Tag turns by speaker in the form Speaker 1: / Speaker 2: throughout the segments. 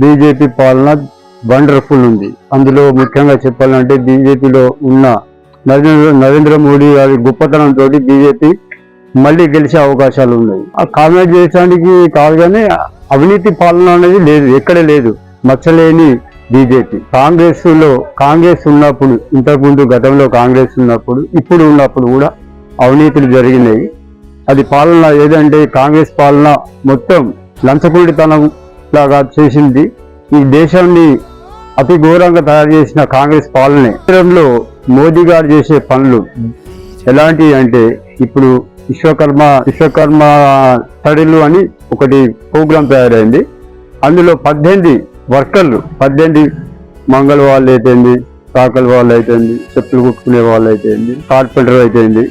Speaker 1: BJP పాలన wonderful ఉంది. అందులో ముఖ్యంగా చెప్పాలంటే బీజేపీలో ఉన్న నరేంద్ర నరేంద్ర మోడీ గారి గొప్పతనంతో బీజేపీ మళ్ళీ గెలిచే అవకాశాలు ఉన్నాయి. ఆ కామెంట్ చేయడానికి కాదు కానీ అవినీతి పాలన అనేది లేదు ఎక్కడ లేదు. మచ్చలేని బీజేపీ. కాంగ్రెస్లో కాంగ్రెస్ ఉన్నప్పుడు ఇంతకుముందు గతంలో కాంగ్రెస్ ఉన్నప్పుడు ఇప్పుడు ఉన్నప్పుడు కూడా అవినీతులు జరిగినాయి. అది పాలన ఏదంటే కాంగ్రెస్ పాలన మొత్తం లంచకుడితనం లాగా చేసింది. ఈ దేశాన్ని అతి ఘోరంగా తయారు చేసిన కాంగ్రెస్ పాలనే కేంద్రంలో మోదీ గారు చేసే పనులు ఎలాంటివి అంటే ఇప్పుడు విశ్వకర్మ విశ్వకర్మ తడిలు అని ఒకటి ప్రోగ్రాం తయారైంది. అందులో పద్దెనిమిది వర్కర్లు పద్దెనిమిది మంగళ వాళ్ళు అయితేంది కాకల వాళ్ళు అయితేంది చెప్పులు కుట్టుకునే వాళ్ళు అయితేంది కార్పెంటర్ అయితేంది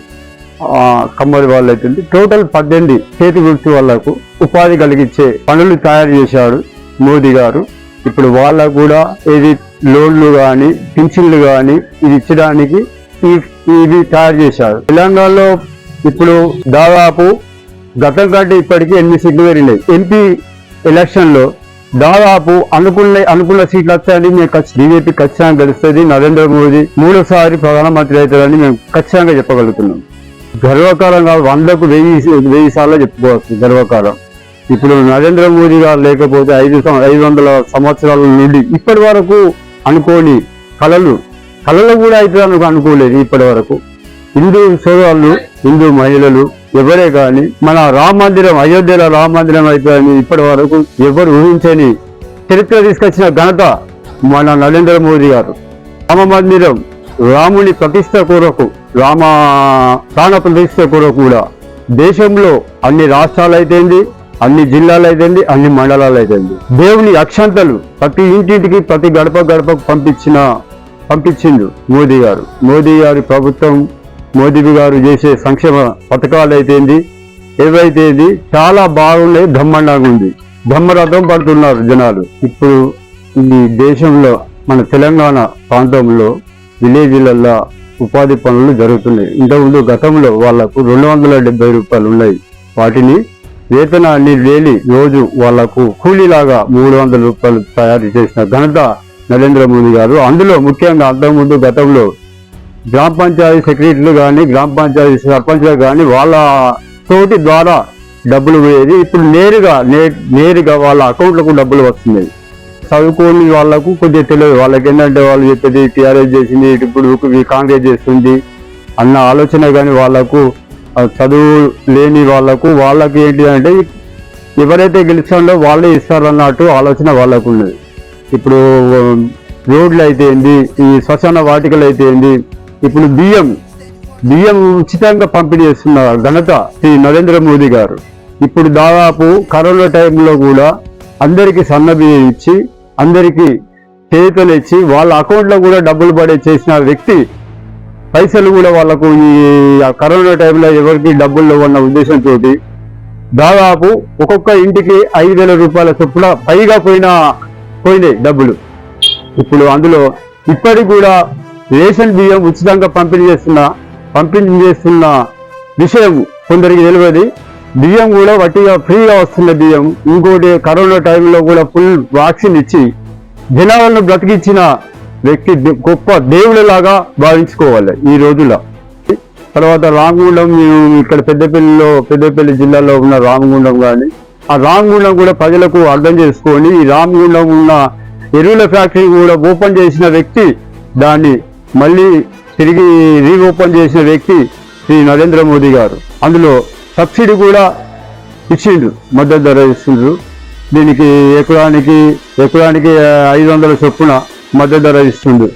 Speaker 1: కమ్మరి వాళ్ళు అయితే టోటల్ పద్దెనిమిది చేతి వృత్తి వాళ్ళకు ఉపాధి కలిగించే పనులు తయారు చేశాడు మోదీ గారు. ఇప్పుడు వాళ్ళకు కూడా ఇది లోన్లు కానీ పింఛన్లు కానీ ఇది ఇచ్చడానికి ఇవి తయారు చేశారు తెలంగాణలో ఇప్పుడు దాదాపు గతం కంటే ఇప్పటికీ ఎనిమిది సీట్లు పెరిగినాయి. ఎంపీ ఎలక్షన్లో దాదాపు అనుకున్న అనుకున్న సీట్లు వస్తాయని మేము బీజేపీ ఖచ్చితంగా గెలుస్తుంది. నరేంద్ర మోదీ మూడోసారి ప్రధానమంత్రి అవుతారని మేము ఖచ్చితంగా చెప్పగలుగుతున్నాం. గర్వకారంగా వందకు వెయ్యి వెయ్యి సార్లు చెప్పుకోవచ్చు గర్వకారం ఇప్పుడు నరేంద్ర మోదీ గారు లేకపోతే ఐదు ఐదు వందల సంవత్సరాల నుండి ఇప్పటి వరకు అనుకోని కళలు కళలు కూడా అయితే అనుకు అనుకోలేదు ఇప్పటి వరకు. హిందూ సోదరులు హిందూ మహిళలు ఎవరే కానీ మన రామ మందిరం అయోధ్యలో రామ మందిరం అయితే ఇప్పటి వరకు ఎవరు ఊహించని చరిత్ర తీసుకొచ్చిన ఘనత మన నరేంద్ర మోదీ గారు. రామ మందిరం రాముని ప్రతిష్ట కొరకు రామ ప్రాణ ప్రతిష్ట కొరకు కూడా దేశంలో అన్ని రాష్ట్రాలు అయితేంది అన్ని జిల్లాలు అయితేంది అన్ని మండలాలు అయితేంది దేవుని అక్షంతలు ప్రతి ఇంటింటికి ప్రతి గడప గడపకు పంపించిన పంపించిండు మోదీ గారు. మోదీ గారి ప్రభుత్వం మోదీ గారు చేసే సంక్షేమ పథకాలు అయితేంది ఏవైతేంది చాలా బాగున్నాయి బ్రహ్మాండంగా ఉంది. బ్రహ్మరథం పడుతున్నారు జనాలు. ఇప్పుడు ఈ దేశంలో మన తెలంగాణ ప్రాంతంలో విలేజ్లల్లో ఉపాధి పనులు జరుగుతున్నాయి. ఇంతకుముందు గతంలో వాళ్ళకు రెండు వందల డెబ్బై రూపాయలు ఉన్నాయి. వాటిని వేతనాన్ని వేలి రోజు వాళ్ళకు కూలీలాగా మూడు వందల రూపాయలు తయారు చేసిన ఘనత నరేంద్ర మోదీ గారు. అందులో ముఖ్యంగా అంతకుముందు గతంలో గ్రామ పంచాయతీ సెక్రటరీలు కానీ గ్రామ పంచాయతీ సర్పంచ్లు కానీ వాళ్ళ తోటి ద్వారా డబ్బులు పోయేది. ఇప్పుడు నేరుగా నేరుగా వాళ్ళ అకౌంట్లకు డబ్బులు వస్తున్నాయి. చదువుకోని వాళ్ళకు కొద్దిగా తెలియదు. వాళ్ళకి ఏంటంటే వాళ్ళు చెప్పేది టీఆర్ఎస్ చేసింది ఇప్పుడు ఈ కాంగ్రెస్ చేస్తుంది అన్న ఆలోచన కానీ వాళ్ళకు చదువు లేని వాళ్ళకు వాళ్ళకి ఏంటి అంటే ఎవరైతే గెలుస్తారో వాళ్ళే ఇస్తారన్నట్టు ఆలోచన వాళ్ళకు ఉన్నది. ఇప్పుడు రోడ్లు అయితే ఏంది ఈ శ్మశాన వాటికలు అయితే ఏంది ఇప్పుడు బియ్యం బియ్యం ఉచితంగా పంపిణీ చేస్తున్న ఘనత శ్రీ నరేంద్ర మోదీ గారు. ఇప్పుడు దాదాపు కరోనా టైంలో కూడా అందరికీ సన్న బియ్యం ఇచ్చి అందరికీ చేతులు ఇచ్చి వాళ్ళ అకౌంట్లో కూడా డబ్బులు పడే చేసిన వ్యక్తి పైసలు కూడా వాళ్ళకు ఈ కరోనా టైంలో ఎవరికి డబ్బుల్లో ఉన్న ఉద్దేశంతో దాదాపు ఒక్కొక్క ఇంటికి ఐదు వేల రూపాయల చొప్పున పైగా పోయిన పోయినాయి డబ్బులు. ఇప్పుడు అందులో ఇప్పటికి కూడా రేషన్ బియ్యం ఉచితంగా పంపిణీ చేస్తున్న పంపిణీ చేస్తున్న విషయం కొందరికి తెలియదు. బియ్యం కూడా వట్టిగా ఫ్రీగా వస్తున్న బియ్యం. ఇంకోటి కరోనా టైంలో కూడా ఫుల్ వ్యాక్సిన్ ఇచ్చి జనాలను బ్రతికించిన వ్యక్తి గొప్ప దేవుడిలాగా భావించుకోవాలి ఈ రోజుల్లో. తర్వాత రామగుండం మేము ఇక్కడ పెద్దపల్లిలో పెద్దపల్లి జిల్లాలో ఉన్న రామగుండం కానీ ఆ రామగుండం కూడా ప్రజలకు అర్థం చేసుకొని ఈ రామగుండం ఉన్న ఎరువుల ఫ్యాక్టరీ కూడా ఓపెన్ చేసిన వ్యక్తి దాన్ని మళ్ళీ తిరిగి రీఓపెన్ చేసిన వ్యక్తి శ్రీ నరేంద్ర మోదీ గారు. అందులో సబ్సిడీ కూడా ఇచ్చిండు మద్దతు ధర ఇస్తుండ్రు. దీనికి ఎకరానికి ఎకరానికి ఐదు వందల చొప్పున మద్దతు ధర ఇస్తుండు